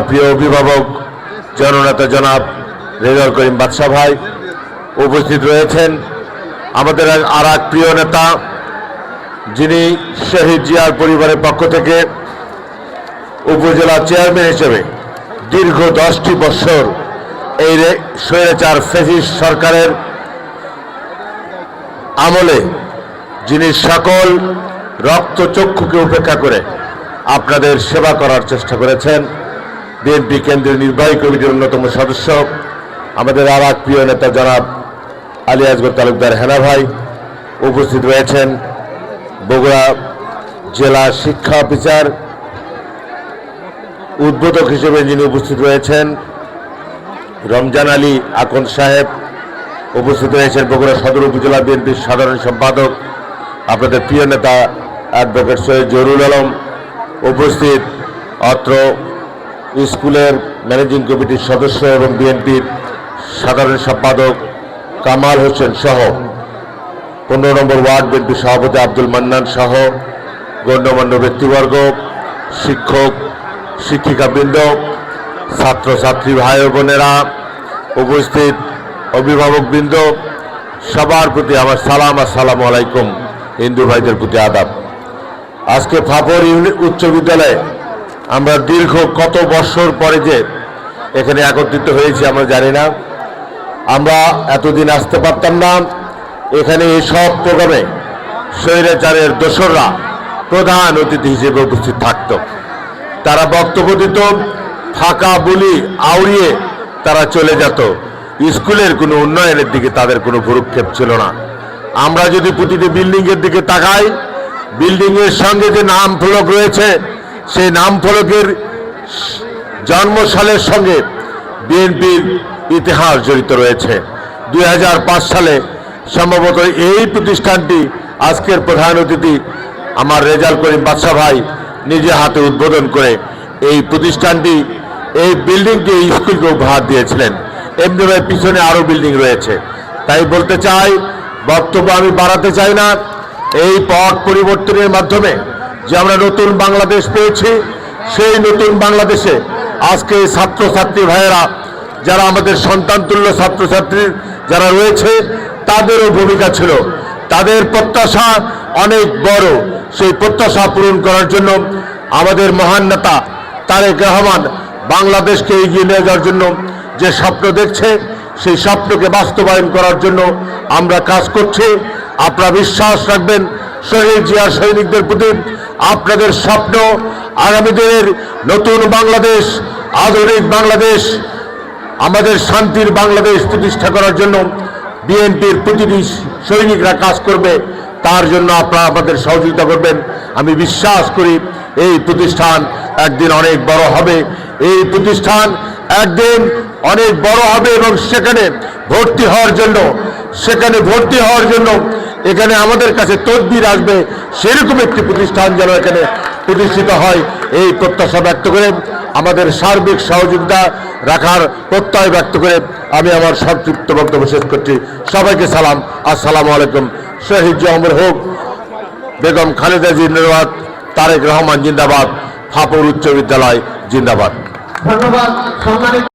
আমার প্রিয় অভিভাবক জননেতা জনাব রেজাল করিম বাদশাহ ভাই উপস্থিত রয়েছেন। আমাদের আর এক প্রিয় নেতা, যিনি শহীদ জিয়ার পরিবারের পক্ষ থেকে উপজেলা চেয়ারম্যান হিসেবে দীর্ঘ দশটি বছর এই স্বৈরাচার ফেসিস সরকারের আমলে, যিনি সকল রক্তচক্ষুকে উপেক্ষা করে আপনাদের সেবা করার চেষ্টা করেছেন। বিএনপি কেন্দ্রীয় নির্বাহী কমিটির অন্যতম সদস্য আমাদের আর এক প্রিয় নেতা জনাব আলী আসগর তালুকদার হেনা ভাই উপস্থিত রয়েছেন বগুড়া জেলা শিক্ষা অফিসার উদ্বোধক হিসেবে যিনি উপস্থিত রয়েছেন রমজান আলী আকন সাহেব উপস্থিত রয়েছেন বগুড়া সদর উপজেলা বিএনপির সাধারণ সম্পাদক। আপনাদের প্রিয় নেতা অ্যাডভোকেট সৈয়দ জরুল আলম উপস্থিত। অত্র স্কুলের ম্যানেজিং কমিটির সদস্য এবং বিএনপির সাধারণ সম্পাদক কামাল হোসেন সহ পনেরো নম্বর ওয়ার্ড বিএনপি সভাপতি আব্দুল মান্নান সহ গণ্যমান্য ব্যক্তিবর্গ, শিক্ষক, শিক্ষিকাবৃন্দ, ছাত্রছাত্রী ভাই বোনেরা, উপস্থিত অভিভাবকবৃন্দ, সবার প্রতি আমার সালাম, আসসালামু আলাইকুম, হিন্দু ভাইদের প্রতি আদাব। আজকে ফাফর ইউনি উচ্চ বিদ্যালয়ে আমরা দীর্ঘ কত বছর পরে যে এখানে একত্রিত হয়েছি আমরা জানি না। আমরা এতদিন আসতে পারতাম না। এখানে এই সব প্রোগ্রামে স্বৈরাচারের দোসররা প্রধান অতিথি হিসেবে উপস্থিত থাকত। তারা বক্তব্য দিত, ফাঁকা বুলি আউড়িয়ে তারা চলে যেত। স্কুলের কোনো উন্নয়নের দিকে তাদের কোনো ভুরুক্ষেপ ছিল না। আমরা যদি প্রতিটি বিল্ডিংয়ের দিকে তাকাই, বিল্ডিংয়ের সঙ্গে যে নাম ফলক রয়েছে সেই নাম ফলকের জন্মসালের সঙ্গে বিএনপির ইতিহাস জড়িত রয়েছে। দুই হাজার পাঁচ সালে সম্ভবত এই প্রতিষ্ঠানটি আজকের প্রধান অতিথি আমার রেজাল করিম বাদশা ভাই নিজে হাতে উদ্বোধন করে এই প্রতিষ্ঠানটি, এই বিল্ডিংটি এই স্কুলকে উপহার দিয়েছিলেন। এমনিভাবে পিছনে আরও বিল্ডিং রয়েছে। তাই বলতে চাই, বক্তব্য আমি বাড়াতে চাই না। এই পথ পরিবর্তনের মাধ্যমে যে আমরা নতুন বাংলাদেশ পেয়েছি, সেই নতুন বাংলাদেশে আজকে ছাত্রছাত্রী ভাইয়েরা, যারা আমাদের সন্তান তুল্য ছাত্রছাত্রী যারা রয়েছে, তাদেরও ভূমিকা ছিল। তাদের প্রত্যাশা অনেক বড়। সেই প্রত্যাশা পূরণ করার জন্য আমাদের মহান নেতা তারেক রহমান বাংলাদেশকে এগিয়ে নিয়ে যাওয়ার জন্য যে স্বপ্ন দেখছে, সেই স্বপ্নকে বাস্তবায়ন করার জন্য আমরা কাজ করছি। আপনারা বিশ্বাস রাখবেন, শহীদ জিয়া সৈনিকদের প্রতি আপনাদের স্বপ্ন আগামী দিনের নতুন বাংলাদেশ, আধুনিক বাংলাদেশ, আমাদের শান্তির বাংলাদেশ প্রতিষ্ঠা করার জন্য বিএনপির প্রতিটি সৈনিকরা কাজ করবে, তার জন্য আপনারা আমাদের সহযোগিতা করবেন। আমি বিশ্বাস করি এই প্রতিষ্ঠান একদিন অনেক বড় হবে। এই প্রতিষ্ঠান একদিন অনেক বড় হবে এবং সেখানে ভর্তি হওয়ার জন্য, সেখানে ভর্তি হওয়ার জন্য এখানে আমাদের কাছে তদবির আসবে। সেরকম একটি প্রতিষ্ঠান যেন এখানে প্রতিষ্ঠিত হয়, এই প্রত্যাশা ব্যক্ত করে আমাদের সার্বিক সহযোগিতা রাখার প্রত্যয় ব্যক্ত করে আমি আমার সংক্ষিপ্ত বক্তব্য শেষ করছি। সবাইকে সালাম। আসসালামু আলাইকুম। শহীদ জহমর হোক, বেগম খালেদা জিন্দাবাদ তারেক রহমান জিন্দাবাদ, ফাপুর উচ্চ বিদ্যালয় জিন্দাবাদ। ধন্যবাদ।